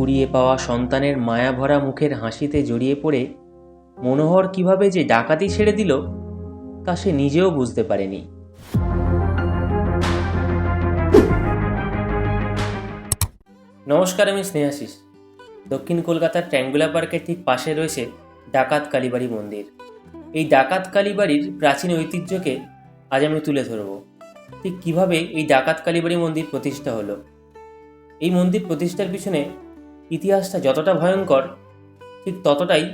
কুড়িয়ে পাওয়া সন্তানের মায়াভরা মুখের হাসিতে জড়িয়ে পড়ে মনোহর কীভাবে যে ডাকাতি ছেড়ে দিল, তা সে নিজেও বুঝতে পারেনি। নমস্কার, আমি স্নেহাশিস। দক্ষিণ কলকাতার ট্যাঙ্গুলা পার্কের ঠিক পাশে রয়েছে ডাকাত কালীবাড়ি মন্দির। এই ডাকাত কালীবাড়ির প্রাচীন ঐতিহ্যকে আজ আমি তুলে ধরব। ঠিক কীভাবে এই ডাকাত কালীবাড়ি মন্দির প্রতিষ্ঠা হলো? এই মন্দির প্রতিষ্ঠার পিছনে ইতিহাসটা যতটা ভয়ঙ্কর, ঠিক ততটাই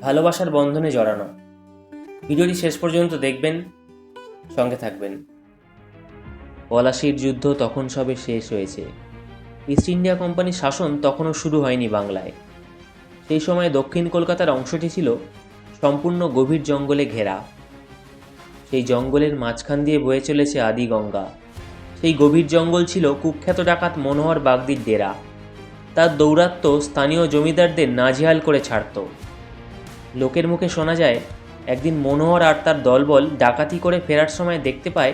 ভালোবাসার বন্ধনে জড়ানো। ভিডিওটি শেষ পর্যন্ত দেখবেন, সঙ্গে থাকবেন। পলাশির যুদ্ধ তখন সবে শেষ হয়েছে। ইস্ট ইন্ডিয়া কোম্পানির শাসন তখনও শুরু হয়নি বাংলায়। সেই সময় দক্ষিণ কলকাতার অংশটি ছিল সম্পূর্ণ গভীর জঙ্গলে ঘেরা। সেই জঙ্গলের মাঝখান দিয়ে বয়ে চলেছে আদি গঙ্গা। সেই গভীর জঙ্গল ছিল কুখ্যাত ডাকাত মনোহর বাগদির ডেরা। তার দৌরাত্ম স্থানীয় জমিদারদের নাজেহাল করে ছাড়ত। লোকের মুখে শোনা যায়, একদিন মনোহর আর তার দলবল ডাকাতি করে ফেরার সময় দেখতে পায়,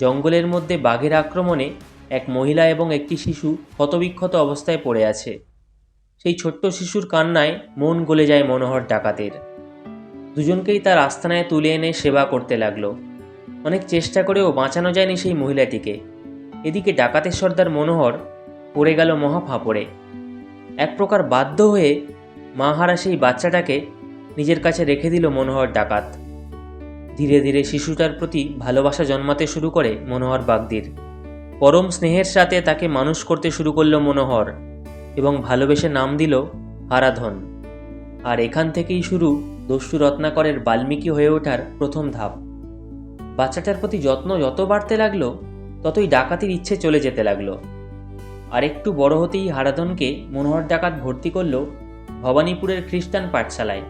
জঙ্গলের মধ্যে বাঘের আক্রমণে এক মহিলা এবং একটি শিশু ক্ষতবিক্ষত অবস্থায় পড়ে আছে। সেই ছোট্ট শিশুর কান্নায় মন গলে যায় মনোহর ডাকাতের। দুজনকেই তার আস্তানায় তুলে এনে সেবা করতে লাগল। অনেক চেষ্টা করেও বাঁচানো যায়নি সেই মহিলাটিকে। এদিকে ডাকাতের সর্দার মনোহর পড়ে গেল মহা ফাঁপড়ে। এক প্রকার বাধ্য হয়ে মাহারা সেই বাচ্চাটাকে নিজের কাছে রেখে দিল মনোহর ডাকাত। ধীরে ধীরে শিশুটার প্রতি ভালোবাসা জন্মাতে শুরু করে মনোহর বাগদির। পরম স্নেহের সাথে তাকে মানুষ করতে শুরু করল মনোহর এবং ভালোবেসে নাম দিল আরাধন আর এখান থেকেই শুরু দস্যু রত্নাকরের বাল্মীকি হয়ে ওঠার প্রথম ধাপ। বাচ্চাটার প্রতি যত্ন যত বাড়তে লাগল, ততই ডাকাতির ইচ্ছে চলে যেতে লাগল। আর একটু বড় হতেই হারাধনকে মনোহর ডাকাত ভর্তি করল ভবানীপুরের খ্রিস্টান পাঠশালায়।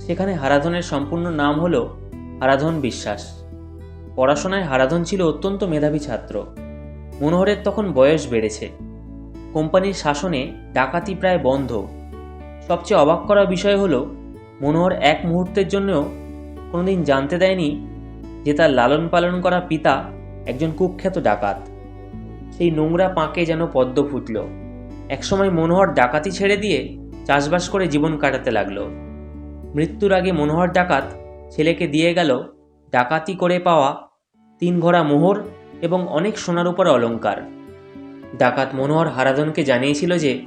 সেখানে হারাধনের সম্পূর্ণ নাম হল হারাধন বিশ্বাস। পড়াশোনায় হারাধন ছিল অত্যন্ত মেধাবী ছাত্র। মনোহরের তখন বয়স বেড়েছে। কোম্পানির শাসনে ডাকাতি প্রায় বন্ধ। সবচেয়ে অবাক করা বিষয় হলো, মনোহর এক মুহূর্তের জন্যও কোনোদিন জানতে দেয়নি যে তার লালন পালন করা পিতা একজন কুখ্যাত ডাকাত। সেই নোংরা পাঁকে যেন পদ্ম ফুটল। একসময় মনোহর ডাকাতি ছেড়ে দিয়ে চাষবাস করে জীবন কাটাতে লাগল। মৃত্যুর আগে মনোহর ডাকাত ছেলেকে দিয়ে গেল ডাকাতি করে পাওয়া তিন ঘোড়া মোহর এবং অনেক সোনার উপর অলংকার। ডাকাত মনোহর হারাধনকে জানিয়েছিল যে,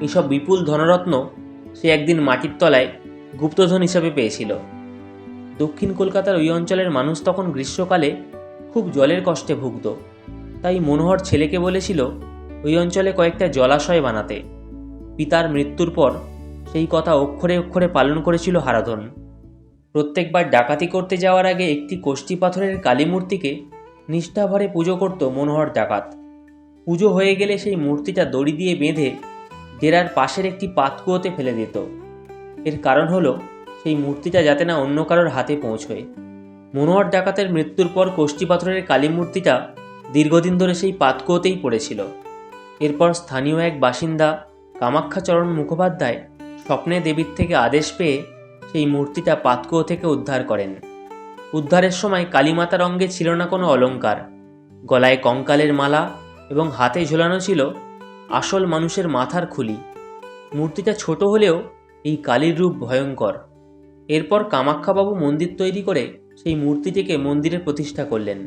এসব বিপুল ধনরত্ন সে একদিন মাটির তলায় গুপ্তধন হিসাবে পেয়েছিল। দক্ষিণ কলকাতার ওই অঞ্চলের মানুষ তখন গ্রীষ্মকালে খুব জলের কষ্টে ভুগত। তাই মনোহর ছেলেকে বলেছিল, ওই অঞ্চলে কয়েকটা জলাশয় বানাতে। পিতার মৃত্যুর পর সেই কথা অক্ষরে অক্ষরে পালন করেছিল হারাধন। প্রত্যেকবার ডাকাতি করতে যাওয়ার আগে একটি কোষ্ঠী পাথরের কালী মূর্তিকে নিষ্ঠাভরে পুজো করত মনোহর ডাকাত। পুজো হয়ে গেলে সেই মূর্তিটা দড়ি দিয়ে বেঁধে ডেরার পাশের একটি পাতকুয়োতে ফেলে দিত। এর কারণ হলো, সেই মূর্তিটা যাতে না অন্য কারোর হাতে পৌঁছয়। মনোহর ডাকাতের মৃত্যুর পর কোষ্ঠী পাথরের কালী মূর্তিটা দীর্ঘদিন ধরে সেই পাতকুয়োতেই পড়েছিল। এরপর স্থানীয় এক বাসিন্দা কামাক্ষাচরণ মুখোপাধ্যায় স্বপ্নে দেবীর থেকে আদেশ পেয়ে সেই মূর্তিটা পাতকুয়ো থেকে উদ্ধার করেন। উদ্ধারের সময় কালীমাতার অঙ্গে ছিল না কোনো অলংকার। গলায় কঙ্কালের মালা এবং হাতে ঝোলানো ছিল আসল মানুষের মাথার খুলি। মূর্তিটা ছোট হলেও এই কালীর রূপ ভয়ঙ্কর। এরপর কামাক্ষাবাবু মন্দির তৈরি করে সেই মূর্তিটিকে মন্দিরে প্রতিষ্ঠা করলেন।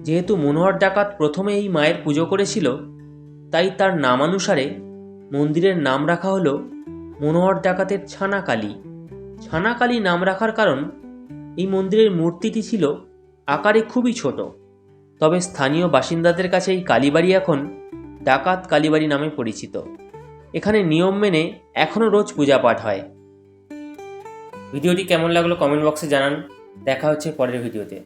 যেহেতু মনোহর ডাকাত প্রথমে এই মায়ের পুজো করেছিল, তাই তার নামানুসারে মন্দিরের নাম রাখা হলো মনোহর ডাকাতের ছানা কালী ছানা কালী নাম রাখার কারণ এই মন্দিরের মূর্তিটি ছিল আকারে খুবই ছোট। তবে স্থানীয় বাসিন্দাদের কাছে এই কালীবাড়ি এখন ডাকাত কালীবাড়ি নামে পরিচিত। এখানে নিয়ম মেনে এখনও রোজ পূজা পাঠ হয়। ভিডিওটি কেমন লাগল কমেন্ট বক্সে জানান। দেখা হচ্ছে পরের ভিডিওতে।